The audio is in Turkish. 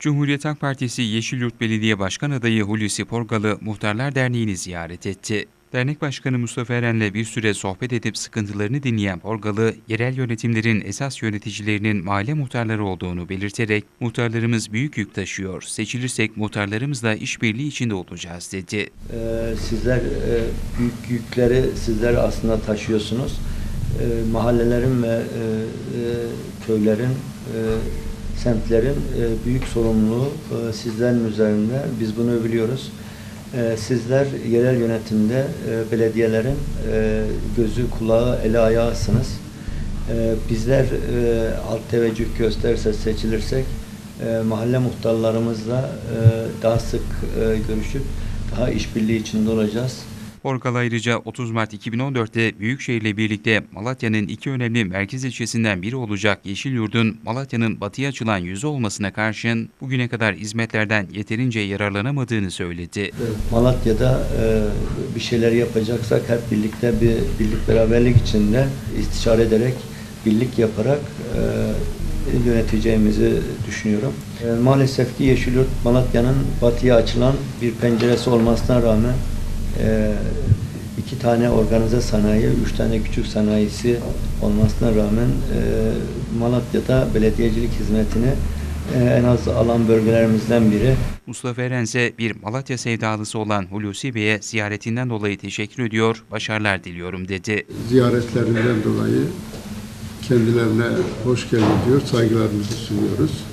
Cumhuriyet Halk Partisi Yeşilyurt Belediye Başkan Adayı Hulusi Porgalı Muhtarlar Derneği'ni ziyaret etti. Dernek Başkanı Mustafa Eren'le bir süre sohbet edip sıkıntılarını dinleyen Porgalı, yerel yönetimlerin esas yöneticilerinin mahalle muhtarları olduğunu belirterek, muhtarlarımız büyük yük taşıyor, seçilirsek muhtarlarımızla işbirliği içinde olacağız dedi. Ee, sizler e, büyük yükleri sizler aslında taşıyorsunuz. Ee, mahallelerin ve e, e, köylerin, e, semtlerin e, büyük sorumluluğu e, sizlerin üzerinde. Biz bunu biliyoruz. E, sizler yerel yönetimde e, belediyelerin e, gözü, kulağı, eli ayağısınız. E, bizler e, alt teveccüh gösterirse, seçilirsek e, mahalle muhtarlarımızla e, daha sık e, görüşüp daha işbirliği içinde olacağız. Porgalı ayrıca 30 Mart 2014'te Büyükşehir'le birlikte Malatya'nın iki önemli merkez ilçesinden biri olacak Yeşilyurt'un Malatya'nın batıya açılan yüzü olmasına karşın bugüne kadar hizmetlerden yeterince yararlanamadığını söyledi. Malatya'da e, bir şeyler yapacaksak hep birlikte bir birlik beraberlik içinde istişare ederek, birlik yaparak e, yöneteceğimizi düşünüyorum. E, maalesef ki Yeşilyurt Malatya'nın batıya açılan bir penceresi olmasına rağmen e, iki tane organize sanayi, üç tane küçük sanayisi olmasına rağmen e, Malatya'da belediyecilik hizmetini e, en az alan bölgelerimizden biri. Mustafa Eren ise bir Malatya sevdalısı olan Hulusi Bey'e ziyaretinden dolayı teşekkür ediyor, başarılar diliyorum dedi. ziyaretlerinden dolayı kendilerine hoş geldin diyor, saygılarımızı sunuyoruz.